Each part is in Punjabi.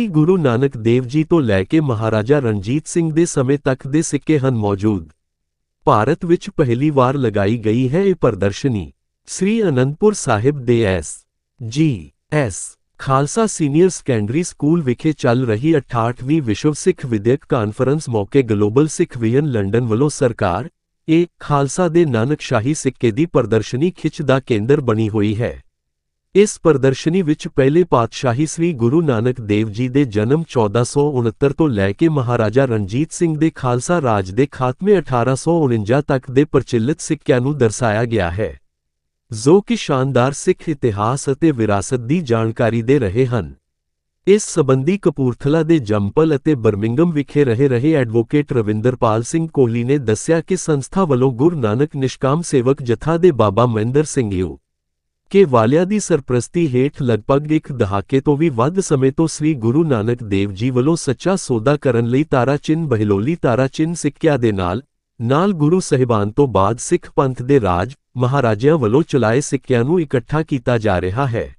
ਸ੍ਰੀ ਗੁਰੂ ਨਾਨਕ ਦੇਵ ਜੀ ਤੋਂ ਲੈ ਕੇ ਮਹਾਰਾਜਾ ਰਣਜੀਤ ਸਿੰਘ ਦੇ ਸਮੇਂ ਤੱਕ ਦੇ ਸਿੱਕੇ ਹਨ ਮੌਜੂਦ? ਭਾਰਤ ਵਿੱਚ ਪਹਿਲੀ ਵਾਰ ਲਗਾਈ ਗਈ ਹੈ ਇਹ ਪ੍ਰਦਰਸ਼ਨੀ। ਸ੍ਰੀ ਅਨੰਦਪੁਰ ਸਾਹਿਬ ਦੇ S. G. S. Khalsa senior secondary school ਵਿਖੇ ਚੱਲ ਰਹੀ 68ਵੀਂ ਵਿਸ਼ਵ ਸਿੱਖ ਵਿਦਿਅਕ ਕਾਨਫਰੰਸ ਮੌਕੇ ਗਲੋਬਲ ਸਿੱਖ ਵਿਜ਼ਨ ਲੰਡਨ ਵੱਲੋਂ ਸਰਕਾਰ, ਇਹ ਖਾਲਸਾ ਦੇ ਨਾਨਕਸ਼ਾਹੀ ਸਿੱਕੇ ਦੀ ਪ੍ਰਦਰਸ਼ਨੀ ਖਿੱਚ ਦਾ ਕੇਂਦਰ ਬਣੀ ਹੋਈ ਹੈ। ਇਸ ਪ੍ਰਦਰਸ਼ਨੀ ਵਿੱਚ ਪਹਿਲੇ ਪਾਤਸ਼ਾਹੀ ਸ੍ਰੀ ਗੁਰੂ ਨਾਨਕ ਦੇਵ ਜੀ ਦੇ ਜਨਮ 1469 ਤੋਂ ਲੈ ਕੇ ਮਹਾਰਾਜਾ ਰਣਜੀਤ ਸਿੰਘ ਦੇ ਖਾਲਸਾ ਰਾਜ ਦੇ ਖਾਤਮੇ 1849 ਤੱਕ ਦੇ ਪ੍ਰਚਲਿਤ ਸਿੱਕਿਆਂ ਨੂੰ ਦਰਸਾਇਆ ਗਿਆ ਹੈ। ਜੋ ਕਿ ਸ਼ਾਨਦਾਰ ਸਿੱਖ ਇਤਿਹਾਸ ਅਤੇ ਵਿਰਾਸਤ ਦੀ ਜਾਣਕਾਰੀ ਦੇ ਰਹੇ ਹਨ। ਇਸ ਸਬੰਧੀ ਕਪੂਰਥਲਾ ਦੇ ਜੰਪਲ ਅਤੇ ਬਰਮਿੰਗਮ ਵਿਖੇ ਰਹੇ ਰਹੇ ਐਡਵੋਕੇਟ ਰਵਿੰਦਰਪਾਲ ਸਿੰਘ ਕੋਹਲੀ ਨੇ ਦੱਸਿਆ ਕਿ ਸੰਸਥਾ ਵੱਲੋਂ ਗੁਰੂ ਨਾਨਕ ਨਿਸ਼ਕਾਮ ਸੇਵਕ ਜਥਾ ਦੇ ਬਾਬਾ ਮਹਿੰਦਰ ਸਿੰਘ ਯੂ ਕਿ ਵਾਲਿਆ ਦੀ ਸਰਪ੍ਰਸਤੀ ਹੇਠ ਲਗਭਗ ਇੱਕ ਦਹਾਕੇ ਤੋਂ ਵੀ ਵੱਧ ਸਮੇਂ ਤੋਂ ਸ੍ਰੀ ਗੁਰੂ ਨਾਨਕ ਦੇਵ ਜੀ ਵੱਲੋਂ ਸੱਚਾ ਸੌਦਾ ਕਰਨ ਲਈ ਤਾਰਾ ਚਿੰਨ ਬਹਿਲੋਲੀ ਤਾਰਾ ਚਿੰਨ ਸਿੱਕਿਆ ਦੇ ਨਾਲ ਨਾਲ ਗੁਰੂ ਸਹਿਬਾਨ ਤੋਂ ਬਾਅਦ ਸਿੱਖ ਪੰਥ ਦੇ ਰਾਜ, ਮਹਾਰਾਜਿਆਂ ਵੱਲੋਂ ਚਲਾਏ ਸਿੱਕਿਆਂ ਨੂੰ ਇਕੱਠਾ ਕੀਤਾ ਜਾ ਰਿਹਾ ਹੈ।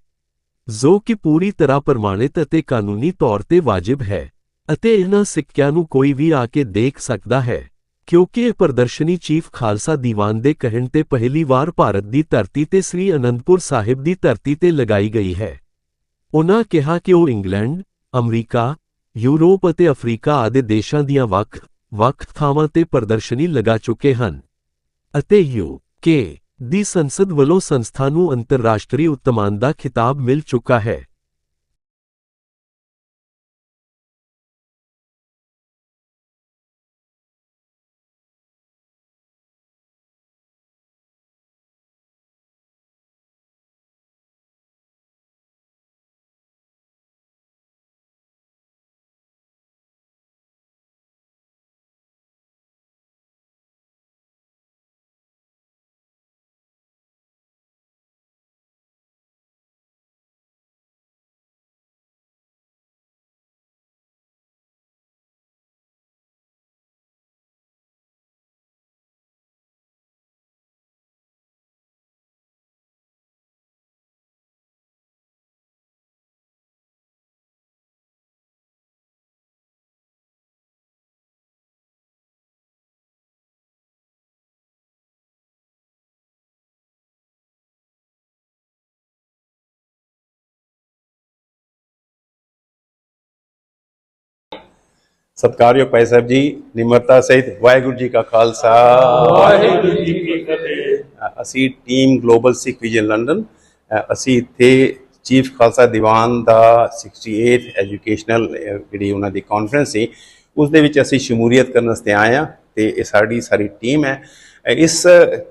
ਜੋ ਕਿ ਪੂਰੀ ਤਰ੍ਹਾਂ ਪ੍ਰਮਾਣਿਤ ਅਤੇ ਕਾਨੂੰਨੀ ਤੌਰ ਤੇ ਵਾਜਿਬ ਹੈ ਅਤੇ ਇਹਨਾਂ ਸਿੱਕਿਆਂ ਨੂੰ ਕੋਈ ਵੀ ਆ ਕੇ ਦੇਖ ਸਕਦਾ ਹੈ। ਕਿਉਂਕਿ ਇਹ ਪ੍ਰਦਰਸ਼ਨੀ ਚੀਫ ਖਾਲਸਾ ਦੀਵਾਨ ਦੇ ਕਹਿਣ ਤੇ ਪਹਿਲੀ ਵਾਰ ਭਾਰਤ ਦੀ ਧਰਤੀ ਤੇ ਸ੍ਰੀ ਅਨੰਦਪੁਰ ਸਾਹਿਬ ਦੀ ਧਰਤੀ ਤੇ ਲਗਾਈ ਗਈ ਹੈ। ਉਨ੍ਹਾਂ ਕਿਹਾ ਕਿ ਉਹ ਇੰਗਲੈਂਡ, ਅਮਰੀਕਾ, ਯੂਰਪ ਅਤੇ ਅਫਰੀਕਾ ਆਦਿ ਦੇਸ਼ਾਂ ਦੀਆਂ ਵੱਖ ਵੱਖ ਥਾਵਾਂ ਤੇ ਪ੍ਰਦਰਸ਼ਨੀ ਲਗਾ ਚੁੱਕੇ ਹਨ ਅਤੇ ਯੂ ਕੇ ਦੀ ਸੰਸਦ ਵੱਲੋਂ ਸੰਸਥਾ ਨੂੰ ਅੰਤਰਰਾਸ਼ਟਰੀ ਉੱਤਮਾਨ ਦਾ ਖਿਤਾਬ ਮਿਲ ਚੁੱਕਾ ਹੈ। ਸਤਿਕਾਰਯੋਗ ਭਾਈ ਸਾਹਿਬ ਜੀ ਨਿਮਰਤਾ ਸਹਿਤ ਵਾਹਿਗੁਰੂ ਜੀ ਕਾ ਖਾਲਸਾ। ਵਾਹਿਗੁਰੂ ਜੀ ਕੀ ਫਤਿਹ। ਅਸੀਂ team global Sikh vision London. ਅਸੀਂ ਇੱਥੇ ਚੀਫ ਖਾਲਸਾ ਦੀਵਾਨ ਦਾ 68th ਐਜੂਕੇਸ਼ਨਲ ਜਿਹੜੀ ਉਹਨਾਂ ਦੀ ਕਾਨਫਰੰਸ ਸੀ ਉਸ ਦੇ ਵਿੱਚ ਅਸੀਂ ਸ਼ਮੂਲੀਅਤ ਕਰਨ ਵਾਸਤੇ ਆਏ ਹਾਂ ਤੇ ਇਹ ਸਾਡੀ ਸਾਰੀ ਟੀਮ ਹੈ। ਇਸ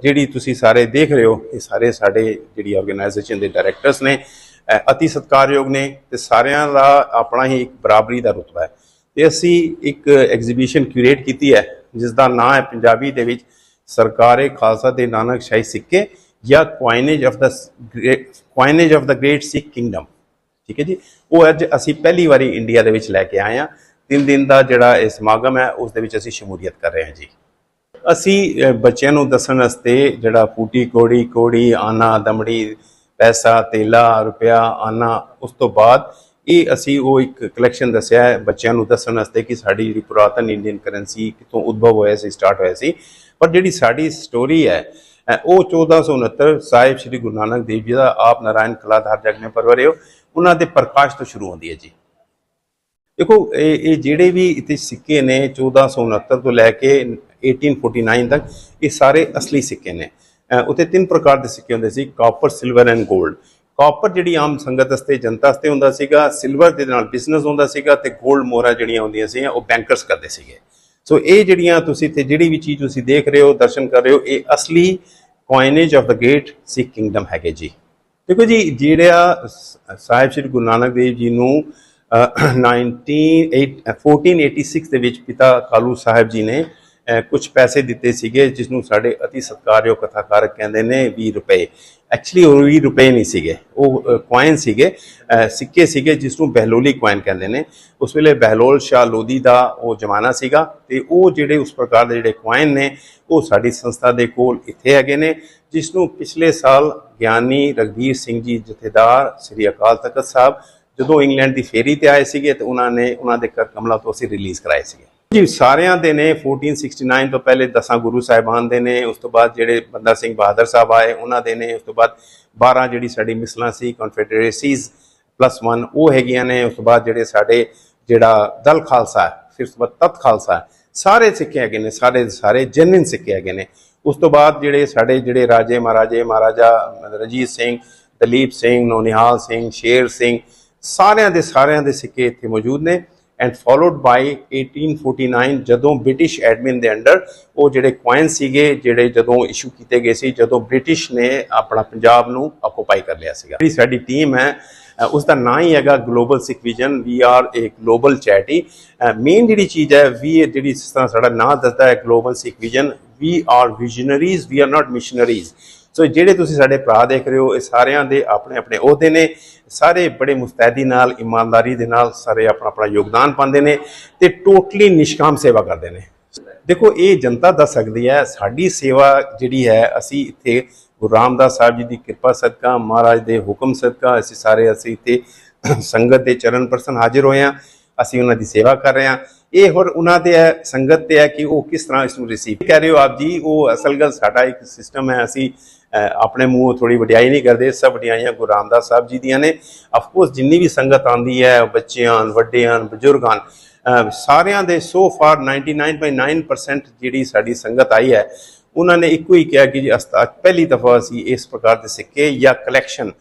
ਜਿਹੜੀ ਤੁਸੀਂ ਸਾਰੇ ਦੇਖ ਰਹੇ ਹੋ ਇਹ ਸਾਰੇ ਸਾਡੇ ਜਿਹੜੀ ਆਰਗੇਨਾਈਜੇਸ਼ਨ ਦੇ ਡਾਇਰੈਕਟਰਸ ਨੇ ਅਤੀ ਸਤਿਕਾਰਯੋਗ ਨੇ ਤੇ ਸਾਰਿਆਂ ਦਾ ਆਪਣਾ ਹੀ ਇੱਕ ਬਰਾਬਰੀ ਦਾ ਰੁਤਬਾ ਹੈ। ਤੇ ਅਸੀਂ ਇੱਕ ਐਗਜ਼ੀਬਿਸ਼ਨ ਕਿਊਰੇਟ ਕੀਤੀ ਹੈ ਜਿਸ ਦਾ ਨਾਮ ਹੈ ਪੰਜਾਬੀ ਦੇ ਵਿੱਚ ਸਰਕਾਰੇ ਖਾਲਸਾ ਦੇ ਨਾਨਕ ਸ਼ਾਹੀ ਸਿੱਕੇ ਜਾਂ coinage of the coinage of the great Sikh kingdom ਠੀਕ ਹੈ ਜੀ? ਉਹ ਅੱਜ ਅਸੀਂ ਪਹਿਲੀ ਵਾਰੀ ਇੰਡੀਆ ਦੇ ਵਿੱਚ ਲੈ ਕੇ ਆਏ ਹਾਂ। ਤਿੰਨ ਦਿਨ ਦਾ ਜਿਹੜਾ ਇਹ ਸਮਾਗਮ ਹੈ, ਉਸ ਦੇ ਵਿੱਚ ਅਸੀਂ ਸ਼ਮੂਲੀਅਤ ਕਰ ਰਹੇ ਹਾਂ ਜੀ। ਅਸੀਂ ਬੱਚਿਆਂ ਨੂੰ ਦੱਸਣ ਵਾਸਤੇ ਜਿਹੜਾ ਫੂਟੀ ਕੋੜੀ ਕੋੜੀ, ਆਨਾ, ਦਮੜੀ, ਪੈਸਾ, ਤੇਲਾ, ਰੁਪਿਆ, ਆਨਾ, ਉਸ ਤੋਂ ਬਾਅਦ ਇਹ ਅਸੀਂ ਉਹ ਇੱਕ ਕਲੈਕਸ਼ਨ ਦੱਸਿਆ ਹੈ ਬੱਚਿਆਂ ਨੂੰ ਦੱਸਣ ਵਾਸਤੇ ਕਿ ਸਾਡੀ ਜਿਹੜੀ ਪੁਰਾਤਨ ਇੰਡੀਅਨ ਕਰੰਸੀ ਕਿੱਥੋਂ ਉਦਭਵ ਹੋਇਆ ਸੀ ਸਟਾਰਟ ਹੋਇਆ ਸੀ। ਪਰ ਜਿਹੜੀ ਸਾਡੀ ਸਟੋਰੀ ਹੈ ਅ, ਉਹ 1469 ਸਾਹਿਬ ਸ੍ਰੀ ਗੁਰੂ ਨਾਨਕ ਦੇਵ ਜੀ ਦਾ ਆਪ ਨਾਰਾਇਣ ਕਲਾ ਕਲਾਧਾਰ ਜਗ ਮੇ ਪਰਵਰਿਓ ਉਹਨਾਂ ਦੇ ਪ੍ਰਕਾਸ਼ ਤੋਂ ਸ਼ੁਰੂ ਹੁੰਦੀ ਹੈ ਜੀ। ਦੇਖੋ ਇਹ ਇਹ ਜਿਹੜੇ ਵੀ ਇਤੇ ਸਿੱਕੇ ਨੇ 1469 ਤੋਂ ਲੈ ਕੇ 1849 ਤੱਕ ਇਹ ਸਾਰੇ ਅਸਲੀ ਸਿੱਕੇ ਨੇ। ਅ, ਉੱਥੇ ਤਿੰਨ ਪ੍ਰਕਾਰ ਦੇ ਸਿੱਕੇ ਹੁੰਦੇ ਸੀ ਕਾਪਰ ਸਿਲਵਰ ਐਂਡ 골ਡ ਕਾਪਰ ਜਿਹੜੀ ਆਮ ਸੰਗਤ ਵਾਸਤੇ ਜਨਤਾ ਵਾਸਤੇ ਹੁੰਦਾ ਸੀਗਾ ਸਿਲਵਰ ਦੇ ਨਾਲ ਬਿਜ਼ਨਸ ਹੁੰਦਾ ਸੀਗਾ ਤੇ 골ਡ ਮੋਹਰਾਂ ਜਿਹੜੀਆਂ ਹੁੰਦੀਆਂ ਸੀ ਉਹ ਬੈਂਕਰਸ ਕਰਦੇ ਸੀਗੇ। ਸੋ ਇਹ ਜਿਹੜੀਆਂ ਤੁਸੀਂ ਤੇ ਜਿਹੜੀ ਵੀ ਚੀਜ਼ ਤੁਸੀਂ ਦੇਖ ਰਹੇ ਹੋ ਦਰਸ਼ਨ ਕਰ ਰਹੇ ਹੋ ਇਹ ਅਸਲੀ coinage of the great Sikh kingdom ਹੈਗੇ ਜੀ। ਦੇਖੋ ਜੀ ਜਿਹੜਾ ਸਾਹਿਬ ਸ੍ਰੀ ਗੁਰੂ ਨਾਨਕ ਦੇਵ ਜੀ ਨੂੰ ਅ, 19 1486 ਦੇ ਵਿੱਚ ਪਿਤਾ ਕਾਲੂ ਸਾਹਿਬ ਜੀ ਨੇ ਕੁਝ ਪੈਸੇ ਦਿੱਤੇ ਸੀਗੇ ਜਿਸ ਨੂੰ ਸਾਡੇ ਅਤੀ ਸਤਿਕਾਰਯੋਗ ਕਥਾਕਾਰ ਕਹਿੰਦੇ ਨੇ 20 ਰੁਪਏ। ਐਕਚੁਅਲੀ ਉਹ ਵੀ ਰੁਪਏ ਨਹੀਂ ਸੀਗੇ। ਉਹ ਕੁਆਇਨ ਸੀਗੇ ਸਿੱਕੇ ਸੀਗੇ, ਜਿਸ ਨੂੰ ਬਹਿਲੋਲੀ ਕੁਆਇਨ ਕਹਿੰਦੇ ਨੇ। ਉਸ ਵੇਲੇ ਬਹਿਲੋਲ ਸ਼ਾਹ ਲੋਦੀ ਦਾ ਉਹ ਜ਼ਮਾਨਾ ਸੀਗਾ ਤੇ ਉਹ ਜਿਹੜੇ ਉਸ ਪ੍ਰਕਾਰ ਦੇ ਜਿਹੜੇ ਕੁਆਇਨ ਨੇ, ਉਹ ਸਾਡੀ ਸੰਸਥਾ ਦੇ ਕੋਲ ਇੱਥੇ ਹੈਗੇ ਨੇ, ਜਿਸ ਨੂੰ ਪਿਛਲੇ ਸਾਲ ਗਿਆਨੀ ਰਗਵੀਰ ਸਿੰਘ ਜੀ ਜਥੇਦਾਰ ਸ੍ਰੀ ਅਕਾਲ ਤਖਤ ਸਾਹਿਬ ਜਦੋਂ ਇੰਗਲੈਂਡ ਦੀ ਫੇਰੀ ਤੇ ਆਏ ਸੀਗੇ ਤੇ ਉਹਨਾਂ ਨੇ, ਉਹਨਾਂ ਦੇ ਕਰ ਕਮਲਾ ਤੋਂ ਅਸੀਂ ਰਿਲੀਜ਼ ਕਰਾਏ ਸੀਗੇ। ਜੀ, ਸਾਰਿਆਂ ਦੇ ਨੇ 1469 ਤੋਂ ਪਹਿਲੇ ਦਸਾਂ ਗੁਰੂ ਸਾਹਿਬਾਨ ਦੇ ਨੇ, ਉਸ ਤੋਂ ਬਾਅਦ ਜਿਹੜੇ ਬੰਦਾ ਸਿੰਘ ਬਹਾਦਰ ਸਾਹਿਬ ਆਏ, ਉਹਨਾਂ ਦੇ ਨੇ, ਉਸ ਤੋਂ ਬਾਅਦ 12 ਜਿਹੜੀ ਸਾਡੀ ਮਿਸਲਾਂ ਸੀ ਕਨਫੈਡਰੇਸੀਜ਼ ਪਲੱਸ 1 ਉਹ ਹੈਗੀਆਂ ਨੇ, ਉਸ ਤੋਂ ਬਾਅਦ ਜਿਹੜੇ ਸਾਡੇ ਜਿਹੜਾ ਦਲ ਖਾਲਸਾ ਫਿਰ ਉਸ ਤੋਂ ਬਾਅਦ ਤਤ ਖਾਲਸਾ ਸਾਰੇ ਸਿੱਕੇ ਹੈਗੇ ਨੇ ਸਾਰੇ ਸਾਰੇ ਜੈਨੂਇਨ ਸਿੱਕੇ ਹੈਗੇ ਨੇ। ਉਸ ਤੋਂ ਬਾਅਦ ਜਿਹੜੇ ਸਾਡੇ ਜਿਹੜੇ ਰਾਜੇ ਮਹਾਰਾਜੇ, ਮਹਾਰਾਜਾ ਰਣਜੀਤ ਸਿੰਘ, ਦਲੀਪ ਸਿੰਘ, ਨੋਨਿਹਾਲ ਸਿੰਘ, ਸ਼ੇਰ ਸਿੰਘ, ਸਾਰਿਆਂ ਦੇ ਸਾਰਿਆਂ ਦੇ ਸਿੱਕੇ ਇੱਥੇ ਮੌਜੂਦ ਨੇ। ਐਂਡ ਫਾਲੋਡ ਬਾਈ 1849 ਜਦੋਂ ਬ੍ਰਿਟਿਸ਼ ਐਡਮਿਨ ਦੇ ਅੰਡਰ ਉਹ ਜਿਹੜੇ ਕੁਆਇਨ ਸੀਗੇ, ਜਿਹੜੇ ਜਦੋਂ ਇਸ਼ੂ ਕੀਤੇ ਗਏ ਸੀ, ਜਦੋਂ ਬ੍ਰਿਟਿਸ਼ ਨੇ ਆਪਣਾ ਪੰਜਾਬ ਨੂੰ ਆਕੂਪਾਈ ਕਰ ਲਿਆ ਸੀਗਾ। ਜਿਹੜੀ ਸਾਡੀ ਟੀਮ ਹੈ ਉਸ ਦਾ ਨਾਂ ਹੀ ਹੈਗਾ global Sikh vision we are a global charity main ਜਿਹੜੀ ਚੀਜ਼ ਹੈ ਵੀ ਇਹ ਜਿਹੜੀ ਜਿਸ ਤਰ੍ਹਾਂ ਸਾਡਾ ਨਾਂ ਦੱਸਦਾ ਹੈ global Sikh vision we are visionaries we are not missionaries so ਜਿਹੜੇ ਤੁਸੀਂ ਸਾਡੇ ਭਰਾ ਦੇਖ ਰਹੇ ਹੋ, ਇਹ ਸਾਰਿਆਂ ਦੇ ਆਪਣੇ ਆਪਣੇ ਅਹੁਦੇ ਨੇ। ਸਾਰੇ ਬੜੇ ਮੁਸਤੈਦੀ ਨਾਲ, ਇਮਾਨਦਾਰੀ ਦੇ ਨਾਲ ਸਾਰੇ ਆਪਣਾ ਆਪਣਾ ਯੋਗਦਾਨ ਪਾਉਂਦੇ ਨੇ ਤੇ ਟੋਟਲੀ ਨਿਸ਼ਕਾਮ ਸੇਵਾ ਕਰਦੇ ਨੇ। ਦੇਖੋ ਇਹ ਜਨਤਾ ਦੱਸ ਸਕਦੀ ਹੈ ਸਾਡੀ ਸੇਵਾ ਜਿਹੜੀ ਹੈ ਅਸੀਂ ਇੱਥੇ ਗੁਰੂ ਰਾਮਦਾਸ ਸਾਹਿਬ ਜੀ ਦੀ ਕਿਰਪਾ ਸਦਕਾ ਮਹਾਰਾਜ ਦੇ ਹੁਕਮ ਸਦਕਾ ਅਸੀਂ ਸਾਰੇ ਅਸੀਂ ਇੱਥੇ ਸੰਗਤ ਦੇ ਚਰਨ ਪਰਸਨ ਹਾਜ਼ਰ ਹੋਏ ਹਾਂ ਅਸੀਂ ਉਹਨਾਂ ਦੀ ਸੇਵਾ ਕਰ ਰਹੇ ਹਾਂ। ਇਹ ਹੋਰ ਉਹਨਾਂ ਦੇ ਹੈ ਸੰਗਤ ਤੇ ਹੈ ਕਿ ਉਹ ਕਿਸ ਤਰ੍ਹਾਂ ਇਸ ਨੂੰ ਰਿਸੀਵ ਕਰ ਰਹੇ ਹੋ ਆਪ ਜੀ ਉਹ ਅਸਲ ਗੱਲ ਸਾਡਾ ਇੱਕ ਸਿਸਟਮ ਹੈ ਅਸੀਂ ਆਪਣੇ ਮੂੰਹ ਥੋੜੀ ਵਡਿਆਈ ਨਹੀਂ ਕਰਦੇ ਸਭ ਵਡਿਆਈਆਂ ਗੁਰੂ ਰਾਮਦਾਸ ਸਾਹਿਬ ਜੀ ਦੀਆਂ ਨੇ। ਆਫ ਕੋਰਸ ਜਿੰਨੀ ਵੀ ਸੰਗਤ ਆਂਦੀ ਹੈ ਬੱਚੇ ਹਨ ਵੱਡੇ ਵੱਡਿਆਂ ਬਜ਼ੁਰਗ ਅਹ, ਸਾਰਿਆਂ ਦੇ ਸੋ ਫਾਰ 99.9% ਜਿਹੜੀ ਸਾਡੀ ਸੰਗਤ ਆਈ ਹੈ, ਉਹਨਾਂ ਨੇ ਇੱਕੋ ਹੀ ਕਿਹਾ ਕਿ ਜੀ ਅਸਤਾ, ਪਹਿਲੀ ਦਫਾ ਅਸੀਂ ਇਸ ਪ੍ਰਕਾਰ ਦੇ ਸਿੱਕੇ ਜਾਂ ਕਲੈਕਸ਼ਨ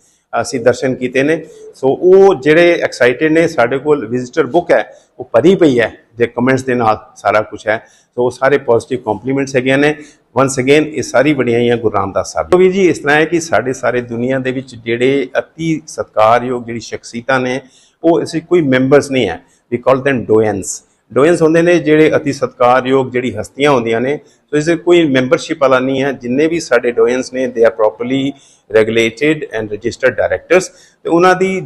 ਅਸੀਂ ਦਰਸ਼ਨ ਕੀਤੇ ਨੇ। ਸੋ ਉਹ ਜਿਹੜੇ ਐਕਸਾਈਟਿਡ ਨੇ, ਸਾਡੇ ਕੋਲ ਵਿਜ਼ਿਟਰ ਬੁੱਕ ਹੈ, ਉਹ ਭਰੀ ਪਈ ਹੈ, ਜੇ ਕਮੈਂਟਸ ਦੇ ਨਾਲ ਸਾਰਾ ਕੁਝ ਹੈ। ਸੋ ਉਹ ਸਾਰੇ ਪੋਜ਼ਿਟਿਵ ਕੰਪਲੀਮੈਂਟਸ ਹੈਗੇ ਨੇ। ਵਾਂਸ ਅਗੇਨ ਇਹ ਸਾਰੀ ਬੜੀਆਂ ਗੁਰੂ ਰਾਮਦਾਸ ਸਾਹਿਬ। ਦੀ। ਵੀ ਜੀ, ਇਸ ਤਰ੍ਹਾਂ ਹੈ ਕਿ ਸਾਡੇ ਸਾਰੇ ਦੁਨੀਆ ਦੇ ਵਿੱਚ ਜਿਹੜੇ ਅਤੀ ਸਤਿਕਾਰਯੋਗ ਜਿਹੜੀ ਸ਼ਖਸੀਅਤਾਂ ਨੇ, ਉਹ ਅਸੀਂ ਕੋਈ ਮੈਂਬਰਸ ਨਹੀਂ ਹੈ। ਵੀ ਕਾਲ them ਡੋਇਨਸ ਡੋਇਨਸ ਹੁੰਦੇ ਨੇ ਜਿਹੜੇ ਅਤੀ ਸਤਿਕਾਰਯੋਗ ਜਿਹੜੀ ਹਸਤੀਆਂ ਹੁੰਦੀਆਂ ਨੇ। ਸੋ ਇਸ ਕੋਈ ਮੈਂਬਰਸ਼ਿਪ ਵਾਲਾ ਨਹੀਂ ਹੈ। ਜਿੰਨੇ ਵੀ ਸਾਡੇ ਡੋਇਨਸ ਨੇ they are properly regulated and registered directors ਤੇ ਉਹਨਾਂ ਦੀ